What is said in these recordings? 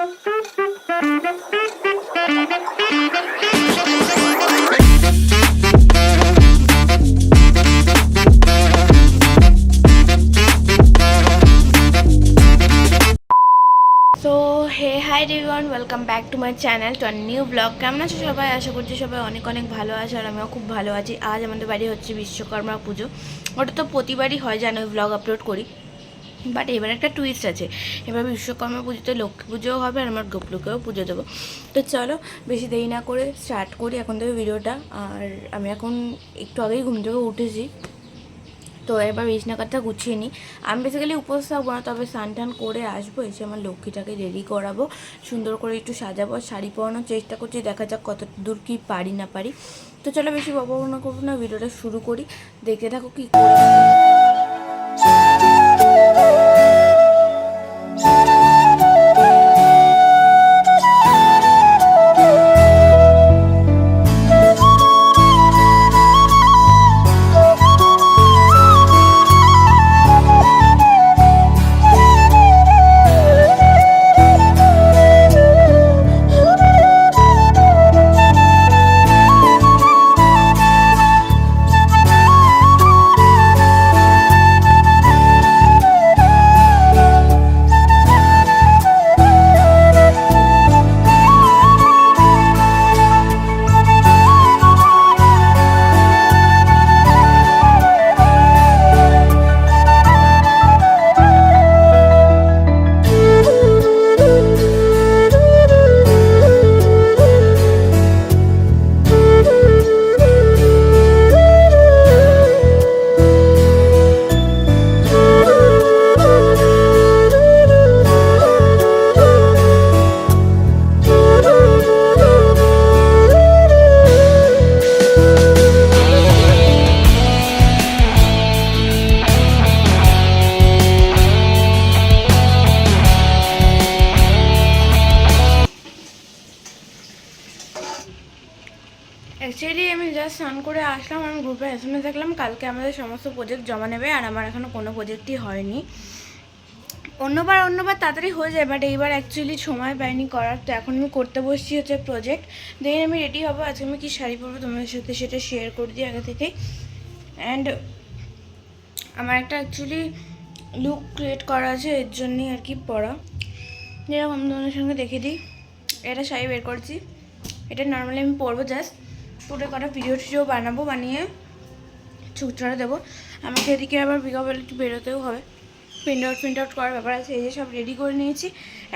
High Riwan welcome back to my channel to new blog কেমন আছো সবাই? আশা করছি সবাই অনেক অনেক ভালো আছে আর আমিও খুব ভালো আছি। আজ আমাদের বাড়ি হচ্ছে বিশ্বকর্মা পুজো। ওটা তো প্রতিবারই হয় যেন ব্লগ আপলোড করি। বাট এবার একটা টুইস্ট আছে। এবার বিশ্বকর্মা পুজোতে লক্ষ্মী পুজোও হবে আর আমার গোপলুকেও পুজো দেবো। তো চলো, বেশি দেরি না করে স্টার্ট করি এখন থেকে ভিডিওটা। আর আমি এখন একটু আগেই ঘুম থেকে উঠেছি। তো এবার বিছনা কথা গুছিয়ে নিই। আমি বেসিক্যালি উপোস থাকব না, তবে স্নান টান করে আসব, এসে আমার লক্ষ্মীটাকে রেডি করাবো। সুন্দর করে একটু সাজাবো শাড়ি পরানোর চেষ্টা করছি, দেখা যাক কত দূর কী পারি না পারি। তো চলো, বেশি না করব না, ভিডিওটা শুরু করি। দেখতে থাকো কী গ্রুপে এম এস দেখলাম, কালকে আমাদের সমস্ত প্রজেক্ট জমা নেবে আর আমার এখনও কোনো প্রজেক্টই হয়নি। অন্যবার অন্যবার তাড়াতাড়ি হয়ে যায় বাট এইবার অ্যাকচুয়ালি সময় পাইনি করার, তো এখন আমি করতে বসছি হচ্ছে প্রজেক্ট দেন আমি রেডি হব, আজকে আমি কী শাড়ি পরবো তোমাদের সাথে সেটা শেয়ার করে দিই আগে থেকে অ্যান্ড আমার একটা অ্যাকচুয়ালি লুক ক্রিয়েট করা আছে, এর জন্যই আর কি পরা। যেরকম তোমাদের সঙ্গে দেখে দিই। এটা শাড়ি বের করছি। এটা নর্মালি আমি পরবো জাস্ট পরে কটা ভিডিও টিডিও বানাবো, বানিয়ে ছুটটা দেবো। আমাকে এদিকে আবার বিকাবেল একটু বেরোতেও হবে। প্রিন্ট আউট প্রিন্ট আউট করার ব্যাপার আছে, এই যে সব রেডি করে নিয়েছি।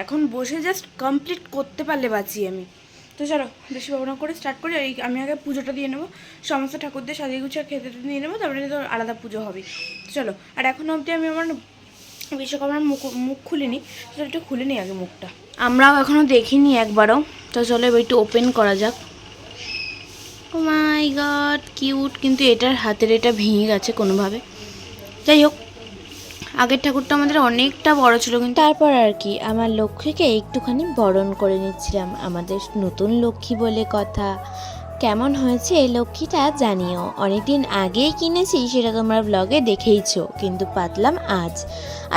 এখন বসে জাস্ট কমপ্লিট করতে পারলে বাঁচি আমি। তো চলো, বেশি ভাবনা করে স্টার্ট করি এই আমি আগে পুজোটা দিয়ে নেব। সমস্ত ঠাকুরদের সাজিয়ে গুছিয়ে খেতে নিয়ে নেব, তারপরে তো আলাদা পুজো হবে। চলো, আর এখন অবধি আমি আমার বিশ্বকর্মার মুখ মুখ খুলিনি। তো একটু খুলে নিই আগে মুখটা। আমরাও এখনও দেখিনি একবারও। তো চলো এবার একটু ওপেন করা যাক। মাই গড কিউট কিন্তু এটার হাতের এটা ভেঙে গেছে কোনোভাবে। যাই হোক, আগের ঠাকুরটা আমাদের অনেকটা বড় ছিল, কিন্তু তারপর আর কি, আমার লক্ষ্মীকে একটুখানি বরণ করে নিচ্ছিলাম, আমাদের নতুন লক্ষ্মী বলে কথা। কেমন হয়েছে এই লক্ষ্মীটা জানিও। অনেকদিন আগেই কিনেছি, সেটা তোমরা ব্লগে দেখেইছো, কিন্তু পাতলাম আজ।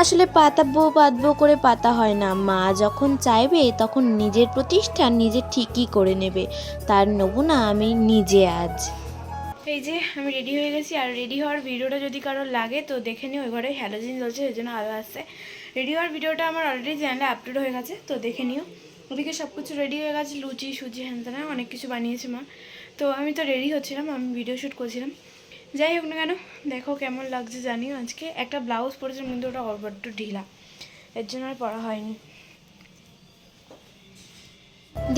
আসলে পাতাবো, পাতবো করে পাতা হয় না। মা যখন চাইবে, তখন নিজের প্রতিষ্ঠান নিজে ঠিকই করে নেবে। তার নমুনা আমি নিজে আজ। এই যে, আমি রেডি হয়ে গেছি। আর রেডি হওয়ার ভিডিওটা যদি কারও লাগে, তো দেখে নিও, ওই ঘরে হ্যালোজিন জ্বলছে, ওই জন্য আলো আসছে। রেডি হওয়ার ভিডিওটা আমার অলরেডি চ্যানেলে আপলোড হয়ে গেছে, তো দেখে নিও। ওদিকে সব কিছু রেডি হয়ে গেছে, লুচি, সুজি হ্যান অনেক কিছু বানিয়েছে মা। তো আমি তো রেডি হচ্ছিলাম, আমি ভিডিও শ্যুট করছিলাম। যাই হোক না কেন, দেখো কেমন লাগছে জানিও আজকে। একটা ব্লাউজ পরেছিলাম কিন্তু ওটা বড্ড ঢিলা। এর জন্য আর পরা হয়নি।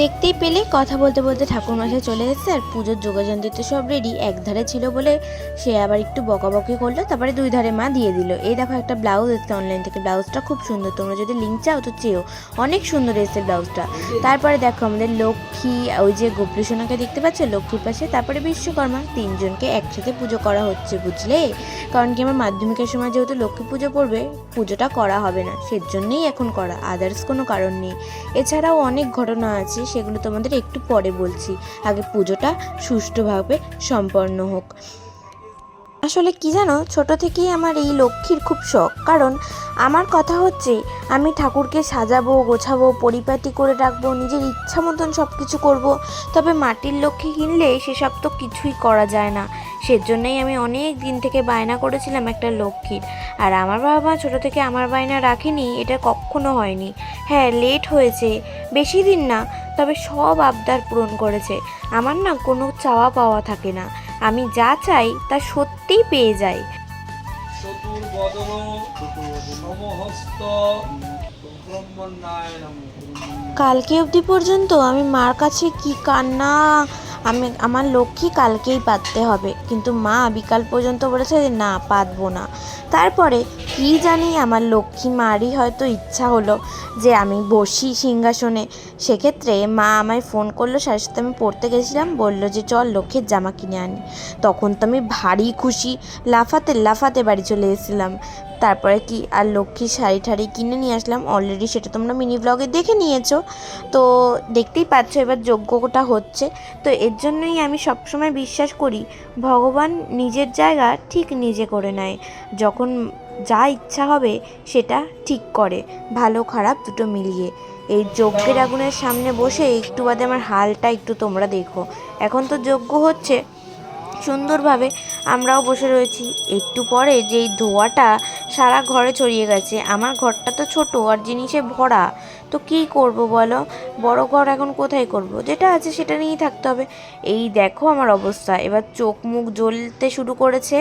দেখতেই পেলে কথা বলতে বলতে ঠাকুরমশাই চলে এসেছে আর পুজোর যোগাযোগ দিতে সব রেডি এক ধারে ছিল বলে সে আবার একটু বকাবকি করল, তারপরে দুই ধারে মা দিয়ে দিল। এই দেখো একটা ব্লাউজ এসছে অনলাইন থেকে। ব্লাউজটা খুব সুন্দর, তোমরা যদি লিঙ্ক চাও তো চেয়েও অনেক সুন্দর এসছে ব্লাউজটা তারপরে দেখো আমাদের লক্ষ্মী, ওই যে গোপলুসোনাকে দেখতে পাচ্ছ? লক্ষ্মীর পাশে। তারপরে বিশ্বকর্মা, তিনজনকে একসাথে পুজো করা হচ্ছে, বুঝলে? কারণ কি, আমার মাধ্যমিকের সময় যেহেতু লক্ষ্মী পুজো পড়বে, পুজোটা করা হবে না। সেজন্যই এখন করা। আদার্স কোনো কারণ নেই। এছাড়াও অনেক ঘটনা আছে। সেগুলো তোমাদের একটু পরে বলছি। আগে পুজোটা সুষ্ঠুভাবে সম্পন্ন হোক। আসলে কি জানো, ছোট থেকেই আমার এই লক্ষ্মীর খুব শখ। কারণ আমার কথা হচ্ছে, আমি ঠাকুরকে সাজাবো, গোছাবো, পরিপাটি করে রাখব, নিজের ইচ্ছা মতন সব কিছু করব। তবে মাটির লক্ষ্মী কিনলে সেসব তো কিছুই করা যায় না। সেজন্যই আমি অনেক দিন থেকে বায়না করেছিলাম একটা লক্ষ্মীর। আর আমার বাবা মা ছোটো থেকে আমার বায়না রাখেনি, এটা কখনো হয়নি। হ্যাঁ লেট হয়েছে। বেশি দিন না তবে সব আবদার পূরণ করেছে। আমার না কোনো চাওয়া পাওয়া থাকে না। আমি যা চাই তা সত্যিই পেয়ে যাই। কালকে অবধি পর্যন্ত আমি মার কাছে কি কান্না আমি, আমার লক্ষ্মী কালকেই পাততে হবে। কিন্তু মা বিকাল পর্যন্ত বলেছে যে, না, পাতবো না। তারপরে কি জানি আমার লক্ষ্মী মারই হয়তো ইচ্ছা হলো যে, আমি বসি সিংহাসনে। সেক্ষেত্রে মা আমায় ফোন করল সাড়ে সাথে আমি পড়তে গেছিলাম, বলল যে, চল লক্ষ্মীর জামা কিনে আনি। তখন তো আমি ভারী খুশি, লাফাতে লাফাতে বাড়ি চলে এসেছিলাম। তারপরে কি আর লক্ষ্মীর শাড়ি ঠাড়ি কিনে নিয়ে আসলাম অলরেডি সেটা তোমরা মিনি ব্লগে দেখে নিয়েছো। তো দেখতেই পাচ্ছ এবার যজ্ঞটা হচ্ছে। তো এর জন্যই আমি সবসময় বিশ্বাস করি, ভগবান নিজের জায়গা ঠিক নিজে করে নেয়। যখন যা ইচ্ছা হবে, সেটা ঠিক করে। ভালো খারাপ দুটো মিলিয়ে। এই যজ্ঞের আগুনের সামনে বসে একটু বাদে আমার হালটা একটু তোমরা দেখো। এখন তো যজ্ঞ হচ্ছে। সুন্দরভাবে আমরাও বসে রয়েছি। একটু পরে যেই ধোঁয়াটা সারা ঘরে ছড়িয়ে গেছে, আমার ঘরটা তো ছোট আর জিনিসে ভরা, তো কী করব বলো? বড় ঘর এখন কোথায় করব? যেটা আছে সেটা নিয়েই থাকতে হবে। এই দেখো আমার অবস্থা। এবার চোখ মুখ জ্বলতে শুরু করেছে,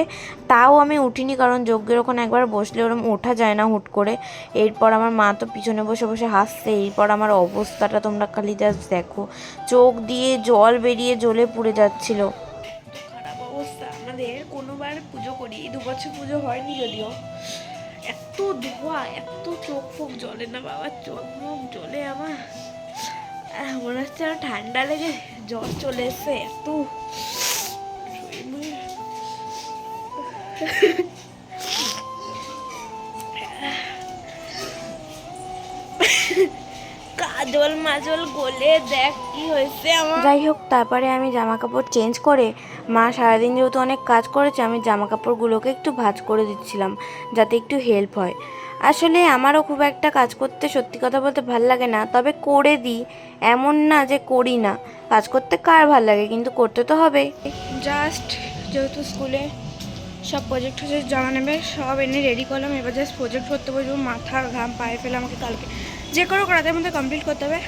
তাও আমি উঠিনি কারণ যজ্ঞের ওখানে একবার বসলে ওরম ওঠা যায় না হুট করে। এরপর আমার মা তো পিছনে বসে বসে হাসছে, এরপর আমার অবস্থাটা তোমরা খালি জাস্ট দেখো। চোখ দিয়ে জল বেরিয়ে জ্বলে পুড়ে যাচ্ছিল। আমাদের কোনোবার পুজো করি দু বছর পুজো হয়নি যদিও। এত ধোয়া, এত চোখ ফোক জলে না বাবা, চোখ মুখ জ্বলে আমার। মনে হচ্ছে আমার ঠান্ডা লেগে জ্বর চলে এসছে, এত। কাজল মাজল গলে দেখ কি হয়েছে আমার। যাই হোক, তারপরে আমি জামা কাপড় চেঞ্জ করে মা সারাদিন যেহেতু অনেক কাজ করেছে, আমি জামা কাপড়গুলোকে একটু ভাজ করে দিচ্ছিলাম, যাতে একটু হেল্প হয়। আসলে আমারও খুব একটা কাজ করতে সত্যি কথা বলতে ভালো লাগে না, তবে করে দিই। এমন না যে করি না। কাজ করতে কার ভালো লাগে? কিন্তু করতে তো হবে। জাস্ট যেহেতু স্কুলে সব প্রজেক্ট হচ্ছে জমা নেবে সব এনে রেডি করলাম। এবার জাস্ট প্রজেক্ট করতে বসবো মাথার ঘাম, পায়ে ফেলে আমাকে কালকে যে কোনো রাতের মধ্যে কমপ্লিট করতে হবে।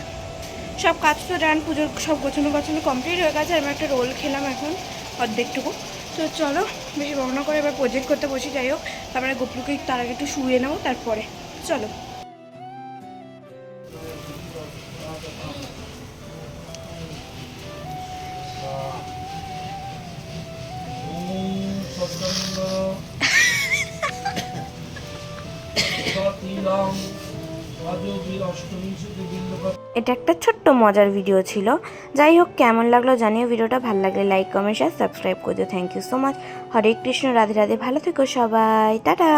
সব কাজ তো রান পুজোর সব গোছানো গোছানো কমপ্লিট হয়ে গেছে, আমি একটা রোল খেলাম এখন। অর্ধেকটুকু। তো চলো, বেশি বর্ণনা করে এবার প্রজেক্ট করতে বসি, যাই হোক। তারপরে গোপুকে তার আগে একটু শুয়ে নেব, তারপরে। চলো। রাজবীর অষ্টবিংশতি বিল্লক এটা একটা ছোট্ট মজার ভিডিও ছিল। যাই হোক, কেমন লাগল জানিও ভিডিওটা ভালো লাগলে লাইক কমেন্ট শেয়ার সাবস্ক্রাইব করে দিও। Thank you so much Hare Krishna, Radhe Radhe. ভালো থেকো সবাই। টাটা।